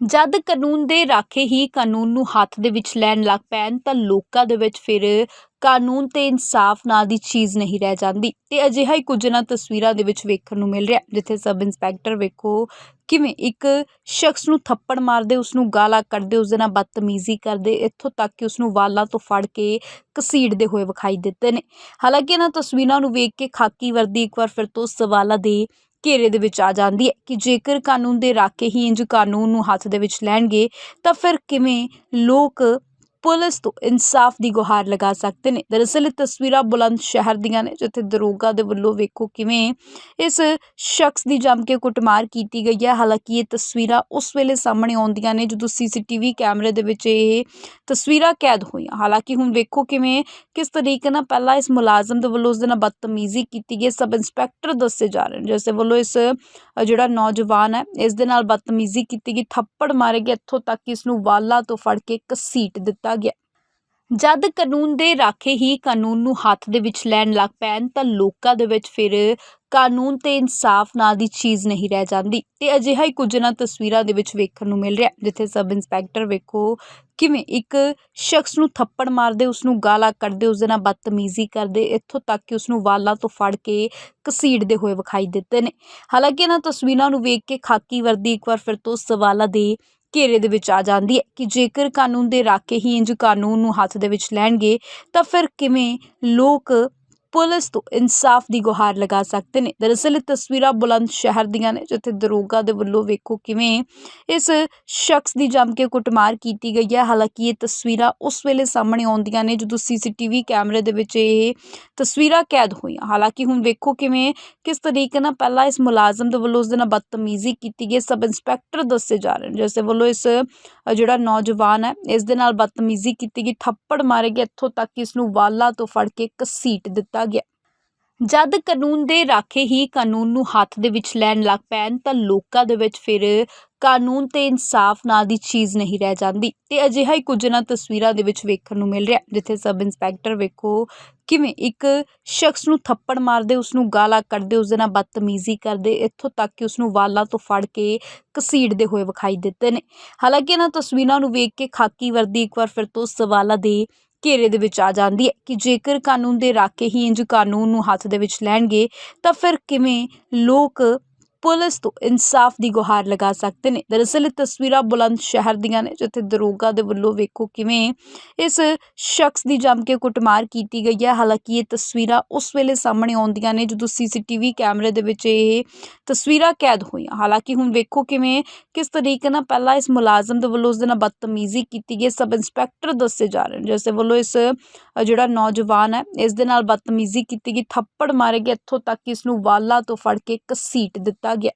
ਜਦ ਕਾਨੂੰਨ ਦੇ ਰਾਖੇ ਹੀ ਕਾਨੂੰਨ ਨੂੰ ਹੱਥ ਦੇ ਵਿੱਚ ਲੈਣ ਲੱਗ ਪੈਣ ਤਾਂ ਲੋਕਾਂ ਦੇ ਵਿੱਚ ਫਿਰ ਕਾਨੂੰਨ ਤੇ ਇਨਸਾਫ ਨਾਂ ਦੀ ਚੀਜ਼ ਨਹੀਂ ਰਹਿ ਜਾਂਦੀ। ਤੇ ਅਜਿਹਾ ਹੀ ਕੁਝ ਨਾ ਤਸਵੀਰਾਂ ਦੇ ਵਿੱਚ ਵੇਖਣ ਨੂੰ ਮਿਲ ਰਿਹਾ, ਜਿੱਥੇ ਸਬ ਇੰਸਪੈਕਟਰ ਵੇਖੋ ਕਿਵੇਂ ਇੱਕ ਸ਼ਖਸ ਨੂੰ ਥੱਪੜ ਮਾਰਦੇ ਉਸ ਨੂੰ ਗਾਲਾਂ ਕੱਢਦੇ ਉਸ ਦੇ ਨਾਲ ਬਦਤਮੀਜ਼ੀ ਕਰਦੇ, ਇੱਥੋਂ ਤੱਕ ਕਿ ਉਸ ਨੂੰ ਵਾਲਾਂ ਤੋਂ ਫੜ ਕੇ ਘਸੀੜਦੇ ਹੋਏ ਵਿਖਾਈ ਦਿੱਤੇ ਨੇ। ਹਾਲਾਂਕਿ ਇਹਨਾਂ ਤਸਵੀਰਾਂ ਨੂੰ ਵੇਖ ਕੇ ਖਾਕੀ ਵਰਦੀ ਇੱਕ ਵਾਰ ਫਿਰ ਤੋਂ ਸਵਾਲਾਂ ਦੇ ਘੇਰੇ ਦੇ ਵਿੱਚ ਆ ਜਾਂਦੀ ਹੈ ਕਿ ਜੇਕਰ ਕਾਨੂੰਨ ਦੇ ਰਾਖੇ ਹੀ ਇੰਜ ਕਾਨੂੰਨ ਨੂੰ ਹੱਥ ਦੇ ਵਿੱਚ ਲੈਣਗੇ ਤਾਂ ਫਿਰ ਕਿਵੇਂ ਲੋਕ ਪੁਲਿਸ ਤੋਂ ਇਨਸਾਫ ਦੀ ਗੁਹਾਰ ਲਗਾ ਸਕਦੇ ਨੇ। ਦਰਅਸਲ, ਇਹ ਤਸਵੀਰਾਂ ਬੁਲੰਦ ਸ਼ਹਿਰ ਦੀਆਂ ਨੇ, ਜਿੱਥੇ ਦਰੋਗਾ ਦੇ ਵੱਲੋਂ ਵੇਖੋ ਕਿਵੇਂ ਇਸ ਸ਼ਖਸ ਦੀ ਜੰਮ ਕੇ ਕੁੱਟਮਾਰ ਕੀਤੀ ਗਈ ਹੈ। ਹਾਲਾਂਕਿ, ਇਹ ਤਸਵੀਰਾਂ ਉਸ ਵੇਲੇ ਸਾਹਮਣੇ ਆਉਂਦੀਆਂ ਨੇ, ਜਦੋਂ ਸੀਸੀਟੀਵੀ ਕੈਮਰੇ ਦੇ ਵਿੱਚ ਇਹ ਤਸਵੀਰਾਂ ਕੈਦ ਹੋਈਆਂ। ਹਾਲਾਂਕਿ, ਹੁਣ ਵੇਖੋ ਕਿਵੇਂ, ਕਿਸ ਤਰੀਕੇ ਨਾਲ ਪਹਿਲਾਂ ਇਸ ਮੁਲਾਜ਼ਮ ਦੇ ਵੱਲੋਂ ਉਸ ਦੇ ਨਾਲ ਬਦਤਮੀਜ਼ੀ ਕੀਤੀ ਗਈ ਸਬ ਇੰਸਪੈਕਟਰ ਦੱਸੇ ਜਾ ਰਹੇ ਨੇ, ਜਿਸ ਦੇ ਵੱਲੋਂ ਇਸ ਜਿਹੜਾ ਨੌਜਵਾਨ ਹੈ, ਇਸ ਦੇ ਨਾਲ ਬਦਤਮੀਜ਼ੀ ਕੀਤੀ ਗਈ, ਥੱਪੜ ਮਾਰੇ ਗਏ, ਇੱਥੋਂ ਤੱਕ ਕਿ ਇਸ ਨੂੰ ਵਾਲਾ ਤੋਂ ਫੜ ਕੇ ਘਸੀਟ ਦਿੱਤਾ ਗਿਆ। ਜਦ ਕਾਨੂੰਨ ਦੇ ਰਾਖੇ ਹੀ ਕਾਨੂੰਨ ਨੂੰ ਹੱਥ ਦੇ ਵਿੱਚ ਲੈਣ ਲੱਗ ਪੈਣ ਤਾਂ ਲੋਕਾਂ ਦੇ ਵਿੱਚ ਫਿਰ ਕਾਨੂੰਨ ਤੇ ਇਨਸਾਫ ਨਾਂ ਦੀ ਚੀਜ਼ ਨਹੀਂ ਰਹਿ ਜਾਂਦੀ ਤੇ ਅਜਿਹਾ ਹੀ ਕੁਝ ਨਾ ਤਸਵੀਰਾਂ ਦੇ ਵਿੱਚ ਵੇਖਣ ਨੂੰ ਮਿਲ ਰਿਹਾ, ਜਿੱਥੇ ਸਬ ਇੰਸਪੈਕਟਰ ਵੇਖੋ ਕਿਵੇਂ ਇੱਕ ਸ਼ਖਸ ਨੂੰ ਥੱਪੜ ਮਾਰਦੇ ਉਸ ਨੂੰ ਗਾਲਾਂ ਕੱਢਦੇ ਉਸ ਦੇ ਨਾਲ ਬਦਤਮੀਜ਼ੀ ਕਰਦੇ, ਇੱਥੋਂ ਤੱਕ ਕਿ ਉਸ ਨੂੰ ਵਾਲਾਂ ਤੋਂ ਫੜ ਕੇ ਘਸੀੜਦੇ ਹੋਏ ਵਿਖਾਈ ਦਿੱਤੇ ਨੇ। ਹਾਲਾਂਕਿ ਇਹਨਾਂ ਤਸਵੀਰਾਂ ਨੂੰ ਵੇਖ ਕੇ ਖਾਕੀ ਵਰਦੀ ਇੱਕ ਵਾਰ ਫਿਰ ਤੋਂ ਸਵਾਲਾਂ ਦੇ ਘੇਰੇ ਦੇ ਵਿੱਚ ਆ ਜਾਂਦੀ ਹੈ ਕਿ ਜੇਕਰ ਕਾਨੂੰਨ ਦੇ ਰਾਖੇ ਹੀ ਇੰਜ ਕਾਨੂੰਨ ਨੂੰ ਹੱਥ ਦੇ ਵਿੱਚ ਲੈਣਗੇ ਤਾਂ ਫਿਰ ਕਿਵੇਂ ਲੋਕ ਪੁਲਿਸ ਤੋਂ ਇਨਸਾਫ ਦੀ ਗੁਹਾਰ ਲਗਾ ਸਕਦੇ ਨੇ। ਦਰਅਸਲ, ਇਹ ਤਸਵੀਰਾਂ ਬੁਲੰਦ ਸ਼ਹਿਰ ਦੀਆਂ ਨੇ, ਜਿੱਥੇ ਦਰੋਗਾ ਦੇ ਵੱਲੋਂ ਵੇਖੋ ਕਿਵੇਂ ਇਸ ਸ਼ਖਸ ਦੀ ਜੰਮ ਕੇ ਕੁੱਟਮਾਰ ਕੀਤੀ ਗਈ ਹੈ। ਹਾਲਾਂਕਿ, ਇਹ ਤਸਵੀਰਾਂ ਉਸ ਵੇਲੇ ਸਾਹਮਣੇ ਆਉਂਦੀਆਂ ਨੇ, ਜਦੋਂ ਸੀਸੀਟੀਵੀ ਕੈਮਰੇ ਦੇ ਵਿੱਚ ਇਹ ਤਸਵੀਰਾਂ ਕੈਦ ਹੋਈਆਂ। ਹਾਲਾਂਕਿ, ਹੁਣ ਵੇਖੋ ਕਿਵੇਂ, ਕਿਸ ਤਰੀਕੇ ਨਾਲ ਪਹਿਲਾਂ ਇਸ ਮੁਲਾਜ਼ਮ ਦੇ ਵੱਲੋਂ ਉਸ ਦੇ ਨਾਲ ਬਦਤਮੀਜ਼ੀ ਕੀਤੀ ਗਈ, ਸਬ ਇੰਸਪੈਕਟਰ ਦੱਸੇ ਜਾ ਰਹੇ ਨੇ, ਜਿਸ ਦੇ ਵੱਲੋਂ ਇਸ ਜਿਹੜਾ ਨੌਜਵਾਨ ਹੈ, ਇਸ ਦੇ ਨਾਲ ਬਦਤਮੀਜ਼ੀ ਕੀਤੀ ਗਈ, ਥੱਪੜ ਮਾਰੇ ਗਏ, ਇੱਥੋਂ ਤੱਕ ਕਿ ਇਸ ਨੂੰ ਵਾਲਾ ਤੋਂ ਫੜ ਕੇ ਘਸੀਟ ਦਿੱਤਾ ਗਿਆ। ਜਦ ਕਾਨੂੰਨ ਦੇ ਰਾਖੇ ਹੀ ਕਾਨੂੰਨ ਨੂੰ ਹੱਥ ਦੇ ਵਿੱਚ ਲੈਣ ਲੱਗ ਪੈਣ ਤਾਂ ਲੋਕਾਂ ਦੇ ਵਿੱਚ ਫਿਰ ਕਾਨੂੰਨ ਤੇ ਇਨਸਾਫ ਨਾਂ ਦੀ ਚੀਜ਼ ਨਹੀਂ ਰਹਿ ਜਾਂਦੀ ਤੇ ਅਜਿਹਾ ਹੀ ਕੁਝ ਨਾ ਤਸਵੀਰਾਂ ਦੇ ਵਿੱਚ ਵੇਖਣ ਨੂੰ ਮਿਲ ਰਿਹਾ, ਜਿੱਥੇ ਸਬ ਇੰਸਪੈਕਟਰ ਵੇਖੋ ਕਿਵੇਂ ਇੱਕ ਸ਼ਖਸ ਨੂੰ ਥੱਪੜ ਮਾਰਦੇ ਉਸ ਨੂੰ ਗਾਲਾਂ ਕੱਢਦੇ ਉਸ ਦੇ ਨਾਲ ਬਦਤਮੀਜ਼ੀ ਕਰਦੇ, ਇੱਥੋਂ ਤੱਕ ਕਿ ਉਸ ਨੂੰ ਵਾਲਾਂ ਤੋਂ ਫੜ ਕੇ ਘਸੀੜਦੇ ਹੋਏ ਵਿਖਾਈ ਦਿੱਤੇ ਨੇ। ਹਾਲਾਂਕਿ ਇਹਨਾਂ ਤਸਵੀਰਾਂ ਨੂੰ ਵੇਖ ਕੇ ਖਾਕੀ ਵਰਦੀ ਇੱਕ ਵਾਰ ਫਿਰ ਤੋਂ ਸਵਾਲਾਂ ਦੇ ਘੇਰੇ ਦੇ ਵਿੱਚ ਆ ਜਾਂਦੀ ਹੈ ਕਿ ਜੇਕਰ ਕਾਨੂੰਨ ਦੇ ਰਾਖੇ ਹੀ ਇੰਜ ਕਾਨੂੰਨ ਨੂੰ ਹੱਥ ਦੇ ਵਿੱਚ ਲੈਣਗੇ ਤਾਂ ਫਿਰ ਕਿਵੇਂ ਲੋਕ ਪੁਲਿਸ ਤੋਂ ਇਨਸਾਫ ਦੀ ਗੁਹਾਰ ਲਗਾ ਸਕਦੇ ਨੇ। ਦਰਅਸਲ ਇਹ ਤਸਵੀਰਾਂ ਬੁਲੰਦ ਸ਼ਹਿਰ ਦੀਆਂ ਨੇ, ਜਿੱਥੇ ਦਰੋਗਾ ਦੇ ਵੱਲੋਂ ਵੇਖੋ ਕਿਵੇਂ ਇਸ ਸ਼ਖਸ ਦੀ ਜੰਮ ਕੇ ਕੁੱਟਮਾਰ ਕੀਤੀ ਗਈ ਹੈ। ਹਾਲਾਂਕਿ ਇਹ ਤਸਵੀਰਾਂ ਉਸ ਵੇਲੇ ਸਾਹਮਣੇ ਆਉਂਦੀਆਂ ਨੇ, ਜਦੋਂ ਸੀਸੀਟੀਵੀ ਕੈਮਰੇ ਦੇ ਵਿੱਚ ਇਹ ਤਸਵੀਰਾਂ ਕੈਦ ਹੋਈਆਂ। ਹਾਲਾਂਕਿ ਹੁਣ ਵੇਖੋ ਕਿਵੇਂ, ਕਿਸ ਤਰੀਕੇ ਨਾਲ ਪਹਿਲਾਂ ਇਸ ਮੁਲਾਜ਼ਮ ਦੇ ਵੱਲੋਂ ਉਸ ਦੇ ਨਾਲ ਬਦਤਮੀਜ਼ੀ ਕੀਤੀ ਗਈ, ਸਬ ਇੰਸਪੈਕਟਰ ਦੱਸੇ ਜਾ ਰਹੇ ਨੇ, ਜਿਸ ਦੇ ਵੱਲੋਂ ਇਸ ਜਿਹੜਾ ਨੌਜਵਾਨ ਹੈ, ਇਸ ਦੇ ਨਾਲ ਬਦਤਮੀਜ਼ੀ ਕੀਤੀ ਗਈ, ਥੱਪੜ ਮਾਰੇ ਗਏ, ਇੱਥੋਂ ਤੱਕ ਕਿ ਇਸ ਨੂੰ ਵਾਲਾਂ ਤੋਂ ਫੜ ਕੇ ਘਸੀਟ ਦਿੱਤਾ ਗਿਆ